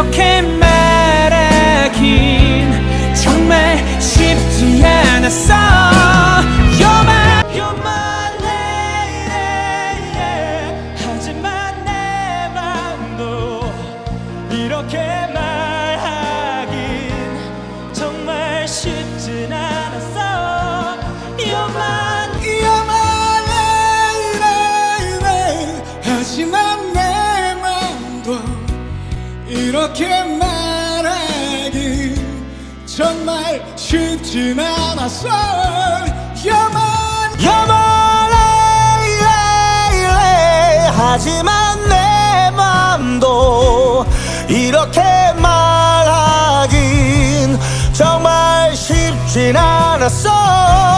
이렇게 말하긴 정말 쉽지 않았어. You're 하지만 내 맘도 이렇게 말 이렇게 말하기 정말 쉽진 않았어. 야만 야만해 하지만 내 맘도 이렇게 말하긴 정말 쉽진 않았어